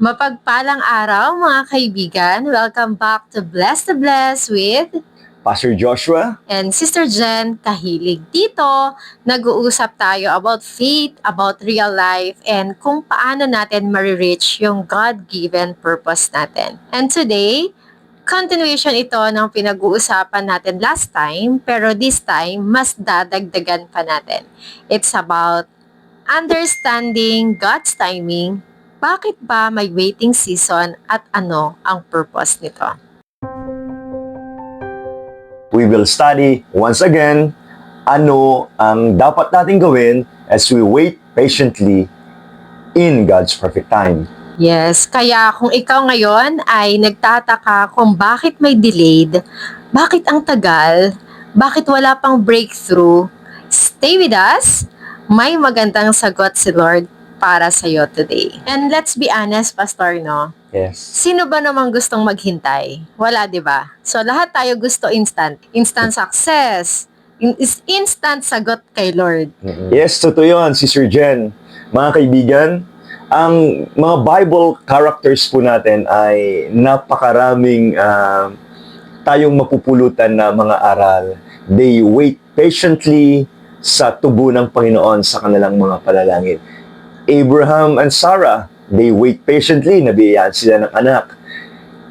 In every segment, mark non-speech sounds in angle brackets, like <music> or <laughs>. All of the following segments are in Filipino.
Mapagpalang araw mga kaibigan. Welcome back to Bless to Bless with Pastor Joshua, and Sister Jen Kahilig. Dito, nag-uusap tayo about faith, about real life, and kung paano natin marireach yung God-given purpose natin. And today, continuation ito ng pinag-uusapan natin last time, pero this time, mas dadagdagan pa natin. It's about understanding God's timing, bakit ba may waiting season at ano ang purpose nito? we will study once again ano ang dapat natin gawin as we wait patiently in God's perfect time. Yes, kaya kung ikaw ngayon ay nagtataka kung bakit may delayed, bakit ang tagal, bakit wala pang breakthrough, stay with us. May magandang sagot si Lord para sa iyo today. And let's be honest, Pastor, no? Yes. Sino ba namang gustong maghintay? Wala, di ba? So, lahat tayo gusto instant. Instant success. In- is instant sagot kay Lord. Yes, totoo yun, Sister Jen. Mga kaibigan, ang mga Bible characters po natin ay napakaraming ah, tayong mapupulutan na mga aral. They wait patiently sa tubo ng Panginoon sa kanilang mga panalangin. Abraham and Sarah, they wait patiently, nabiyayaan sila ng anak.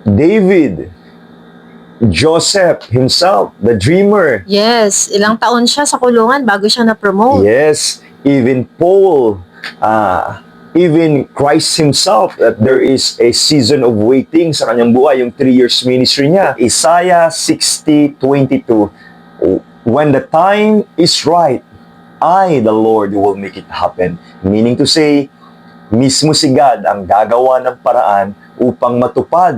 David, Joseph himself, the dreamer, Yes, ilang taon siya sa kulungan bago siya na-promote. Yes, even Paul, uh, even Christ himself, that there is a season of waiting sa kanyang buhay, yung three years ministry niya. Isaiah 60:22, When the time is right, I, the Lord, will make it happen. Meaning to say, mismo si God ang gagawa ng paraan upang matupad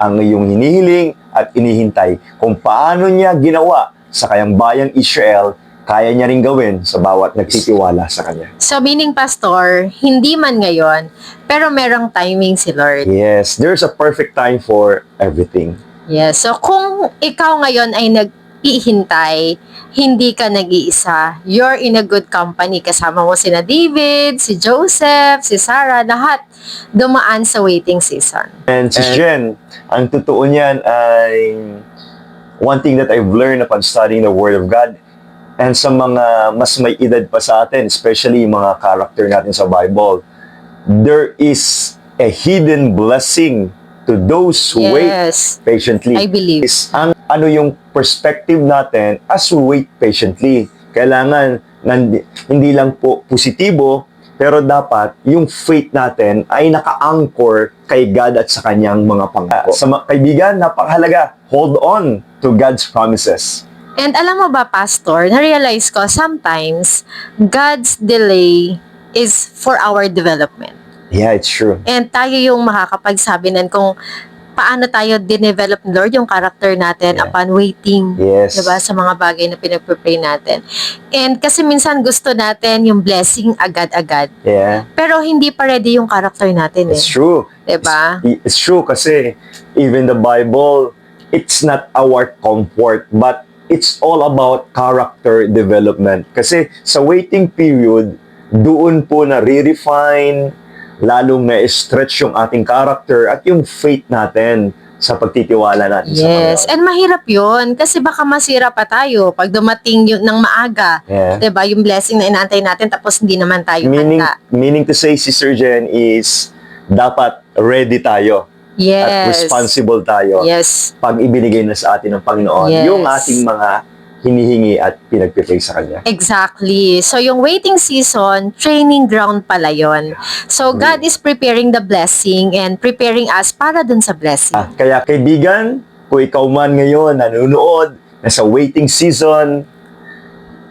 ang iyong hinihiling at inihintay kung paano niya ginawa sa kayang bayang Israel, kaya niya rin gawin sa bawat nagtitiwala sa kanya. So, meaning, Pastor, hindi man ngayon, pero merong timing si Lord. Yes, there's a perfect time for everything. Yes. So, kung ikaw ngayon ay nag-ihintay, hindi ka nag-iisa. You're in a good company. Kasama mo sina David, si Joseph, si Sarah, lahat dumaan sa waiting season. And Sis Jen, ang totoo niyan ay one thing that I've learned upon studying the Word of God and sa mga mas may edad pa sa atin, especially yung mga character natin sa Bible, there is a hidden blessing to those who wait Yes. patiently. I believe. is ang ano yung perspective natin as we wait patiently. Kailangan hindi lang po positibo, pero dapat yung faith natin ay naka-anchor kay God at sa kanyang mga pangako. Sa mga kaibigan, napakahalaga, hold on to God's promises. And alam mo ba, Pastor, na-realize ko, sometimes, God's delay is for our development. Yeah, it's true. And tayo yung makakapagsabi nun kung paano tayo dinevelop ni Lord yung character natin Yeah. upon waiting. Yes. Diba? Sa mga bagay na pinagpipray natin. And kasi minsan gusto natin yung blessing agad-agad. Yeah, Pero hindi pa ready yung character natin eh. it's true. Diba? It's true kasi even the Bible, it's not our comfort, but it's all about character development. Kasi sa waiting period, doon po na re-refine, lalong na-stretch yung ating character at yung faith natin sa pagtitiwala natin sa Yes. And mahirap yun. Kasi baka masira pa tayo pag dumating yun ng maaga. Yeah. Diba? Yung blessing na inaantay natin tapos hindi naman tayo Meaning, handa. meaning to say, Sister Jen, is dapat ready tayo at Yes. responsible tayo Yes. pag ibinigay na sa atin ng Panginoon Yes. yung ating mga hinihingi at pinagpipray sa Kanya. Exactly. So, yung waiting season, training ground pala yon. So, God is preparing the blessing and preparing us para dun sa blessing. Ah, kaya kaibigan, kung ikaw man ngayon nanonood, nasa waiting season,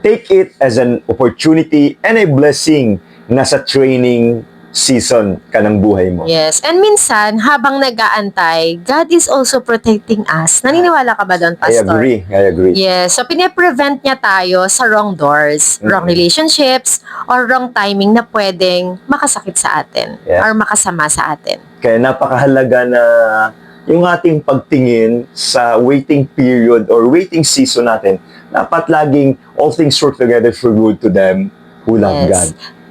take it as an opportunity and a blessing na sa training season ka ng buhay mo. Yes. And minsan, habang nag-aantay, God is also protecting us. Naniniwala ka ba doon, I Pastor? agree, I agree. Yes. So, pine-prevent niya tayo sa wrong doors, wrong Mhm. relationships, or wrong timing na pwedeng makasakit sa atin Yeah. or makasama sa atin. Kaya napakahalaga na yung ating pagtingin sa waiting period or waiting season natin, dapat laging all things work together for good to them who love Yes. God.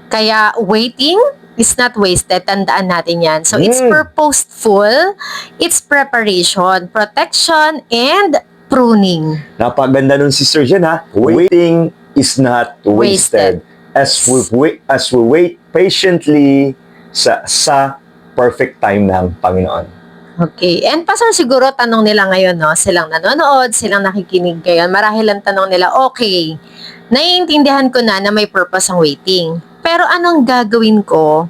Kaya waiting is not wasted. Tandaan natin yan. So, it's Mm. purposeful, it's preparation, protection, and pruning. Napaganda nun, Sister Jen, ha? Waiting is not wasted. As we wait, as we wait patiently sa sa perfect time ng Panginoon. Okay. And pastor, siguro tanong nila ngayon, no? Silang nanonood, silang nakikinig ngayon. Marahil ang tanong nila, okay, naiintindihan ko na na may purpose ang waiting. Pero anong gagawin ko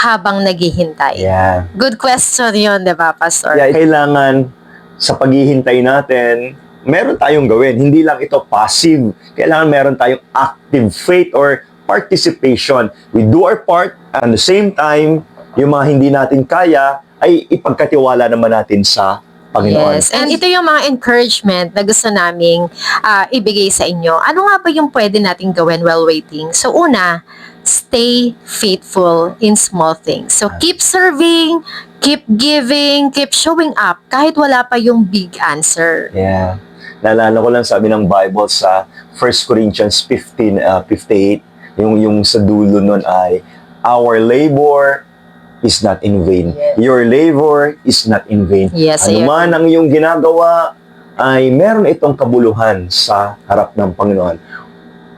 habang naghihintay? Yeah. Good question yun, di ba, Pastor? Kaya kailangan sa paghihintay natin, meron tayong gawin. Hindi lang ito passive. Kailangan meron tayong active faith or participation. We do our part at the same time, yung mga hindi natin kaya ay ipagkatiwala naman natin sa Panginoon. Yes. And ito yung mga encouragement na gusto naming ah, ibigay sa inyo. Ano nga ba yung pwede nating gawin while waiting? So, una, stay faithful in small things. So, keep serving, keep giving, keep showing up kahit wala pa yung big answer. Yeah. Naalala ko lang sabi ng Bible sa 1 Corinthians 15, uh, 58, yung, yung sa dulo nun ay, Our labor is not in vain. Yes. Your labor is not in vain. Yes, ano man ang iyong ginagawa, ay meron itong kabuluhan sa harap ng Panginoon.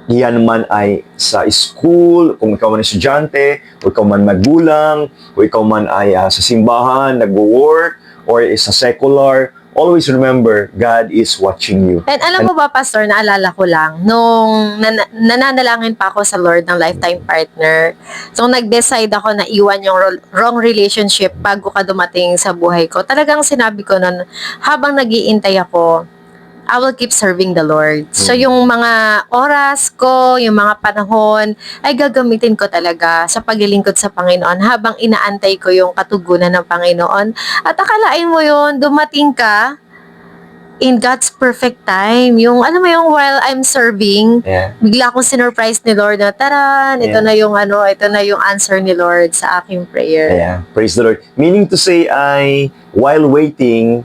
Yan man ay sa school, kung ikaw man ay estudyante, o ikaw man magulang, o ikaw man ay ah, sa simbahan, nag-work, or sa secular, always remember, God is watching you. And alam mo ba, Pastor, naalala ko lang, nung nan- nananalangin pa ako sa Lord ng lifetime partner, so nag-decide ako na iwan yung ro- wrong relationship bago ka dumating sa buhay ko, talagang sinabi ko nun, habang nagiintay ako, I will keep serving the Lord. So, Mm. yung mga oras ko, yung mga panahon, ay gagamitin ko talaga sa paglilingkod sa Panginoon habang inaantay ko yung katugunan ng Panginoon. At akalain mo yun, dumating ka in God's perfect time. Yung, alam mo yung while I'm serving, Yeah. bigla akong sinurprise ni Lord na, taran, ito Yeah. na yung ano, ito na yung answer ni Lord sa aking prayer. Yeah. Praise the Lord. Meaning to say ay, while waiting,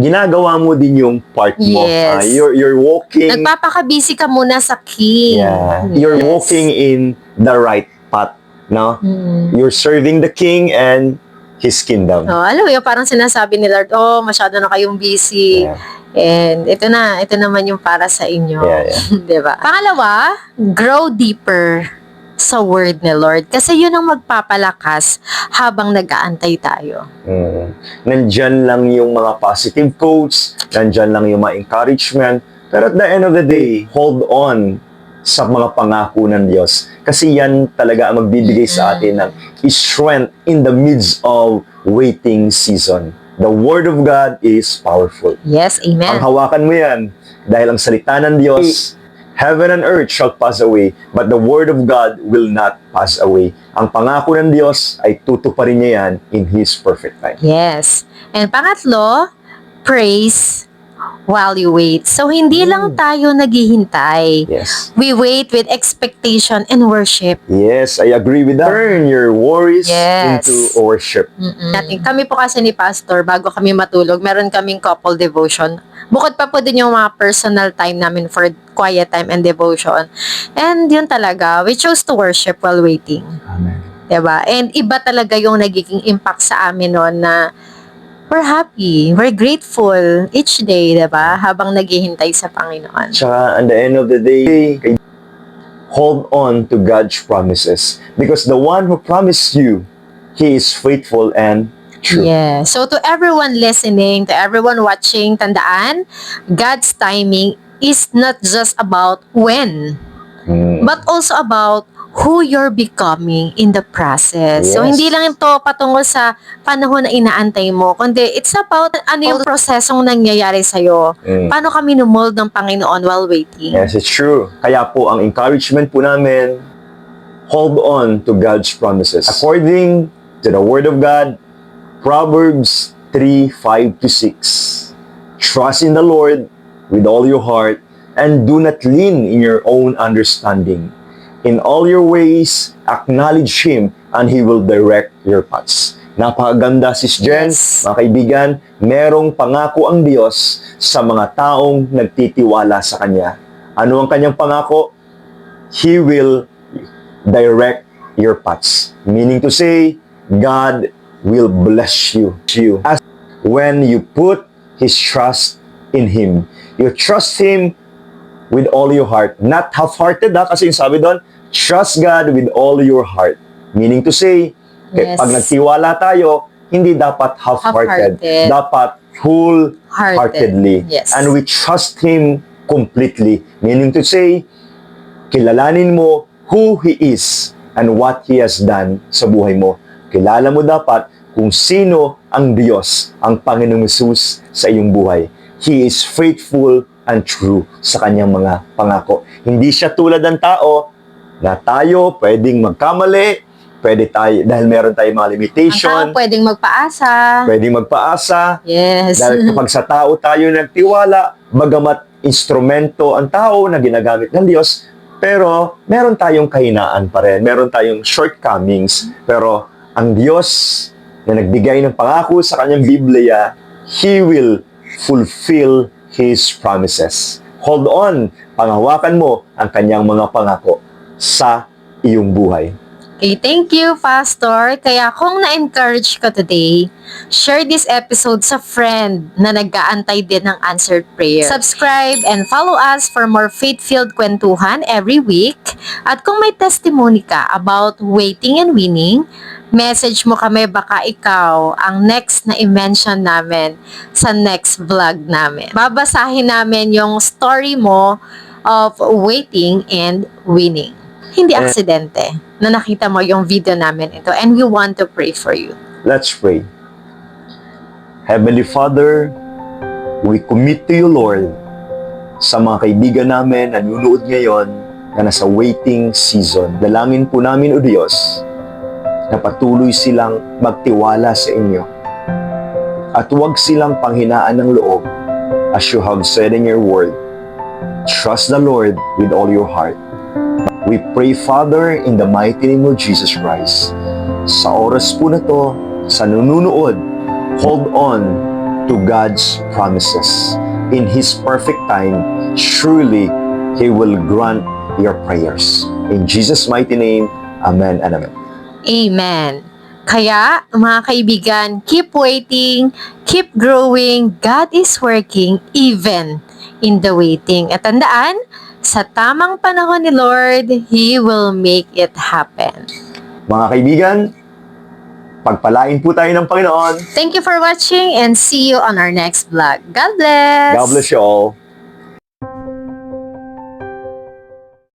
ginagawa mo din yung part mo. Yes. Ah, you're, you're walking Nagpapaka-busy ka muna sa King. Yeah. You're Yes. walking in the right path, no? Mm. You're serving the King and His kingdom. Oh, alam mo parang sinasabi ni Lord, oh, masyado na kayong busy. Yeah. And ito na, ito naman yung para sa inyo. Yeah, yeah. <laughs> 'Di ba? Pangalawa, grow deeper sa word ni Lord. Kasi yun ang magpapalakas habang nag-aantay tayo. Mm. Nandyan lang yung mga positive quotes, nandyan lang yung mga encouragement, pero at the end of the day, hold on sa mga pangako ng Diyos. Kasi yan talaga ang magbibigay sa atin ng strength in the midst of waiting season. The Word of God is powerful. Yes, Ang amen. hawakan mo yan dahil ang salita ng Diyos, heaven and earth shall pass away, but the word of God will not pass away. Ang pangako ng Diyos ay tutuparin niya yan in His perfect time. Yes. And pangatlo, praise while you wait. So, hindi lang tayo naghihintay. Yes. We wait with expectation and worship. Yes, I agree with that. Turn your worries Yes. into worship. Natin. Kami po kasi ni Pastor, bago kami matulog, meron kaming couple devotion. Bukod pa po din yung mga personal time namin for quiet time and devotion. And yun talaga, we chose to worship while waiting. Amen. 'Di ba? And iba talaga yung nagiging impact sa amin noon na we're happy, we're grateful each day, 'di ba? Habang naghihintay sa Panginoon. Tsaka, at the end of the day, hold on to God's promises. Because the one who promised you, He is faithful and true. Yeah. So to everyone listening, to everyone watching, tandaan, God's timing is not just about when, Mm. but also about who you're becoming in the process. So, Yes. hindi lang ito patungkol sa panahon na inaantay mo, kundi it's about ano yung prosesong nangyayari sa'yo. Mm. Paano kami numold ng Panginoon while waiting. Yes, it's true. Kaya po, ang encouragement po namin, hold on to God's promises. According to the Word of God, Proverbs 3, 5 to 6. Trust in the Lord with all your heart and do not lean in your own understanding. In all your ways, acknowledge Him and He will direct your paths. Napakaganda, Sis Jen. Yes. Mga kaibigan, merong pangako ang Diyos sa mga taong nagtitiwala sa Kanya. Ano ang kanyang pangako? He will direct your paths. Meaning to say, God will bless you. you. As when you put His trust in Him. You trust Him with all your heart. Not half-hearted ha, kasi yung sabi doon, trust God with all your heart. Meaning to say, Yes. pag nagtiwala tayo, hindi dapat half-hearted. Half-hearted. Dapat wholeheartedly. Yes. And we trust Him completely. Meaning to say, kilalanin mo who He is and what He has done sa buhay mo. Kilala mo dapat kung sino ang Diyos, ang Panginoong Yesus sa iyong buhay. He is faithful and true sa kanyang mga pangako. Hindi siya tulad ng tao na tayo pwedeng magkamali, pwede tayo, dahil meron tayong mga Ang limitation, tao pwedeng magpaasa. pwedeng magpaasa, Yes. dahil <laughs> kapag sa tao tayo nagtiwala, bagamat instrumento ang tao na ginagamit ng Diyos, pero meron tayong kahinaan pa rin, meron tayong shortcomings, pero ang Diyos na nagbigay ng pangako sa kanyang Biblia, He will fulfill His promises. Hold on, pangawakan mo ang kanyang mga pangako sa iyong buhay. Okay, thank you, Pastor. Kaya kung na-encourage ka today, share this episode sa friend na nag-aantay din ng answered prayer. Subscribe and follow us for more faith-filled kwentuhan every week. At kung may testimony ka about waiting and winning, message mo kami baka ikaw ang next na i-mention namin sa next vlog namin. Babasahin namin yung story mo of waiting and winning. Hindi Eh. aksidente na nakita mo yung video namin ito and we want to pray for you. Let's pray. Heavenly Father, we commit to you, Lord, sa mga kaibigan namin na nunood ngayon na nasa waiting season. Dalangin po namin, O Diyos, na patuloy silang magtiwala sa inyo at huwag silang panghinaan ng loob as you have said in your word. Trust the Lord with all your heart. We pray, Father, in the mighty name of Jesus Christ. Sa oras po na to, sa nununood, hold on to God's promises. In His perfect time, surely He will grant your prayers. In Jesus' mighty name, Amen and Amen. Amen. Kaya, mga kaibigan, keep waiting, keep growing. God is working even in the waiting. At tandaan, sa tamang panahon ni Lord, He will make it happen. Mga kaibigan, pagpalain po tayo ng Panginoon. Thank you for watching and see you on our next vlog. God bless! God bless you all.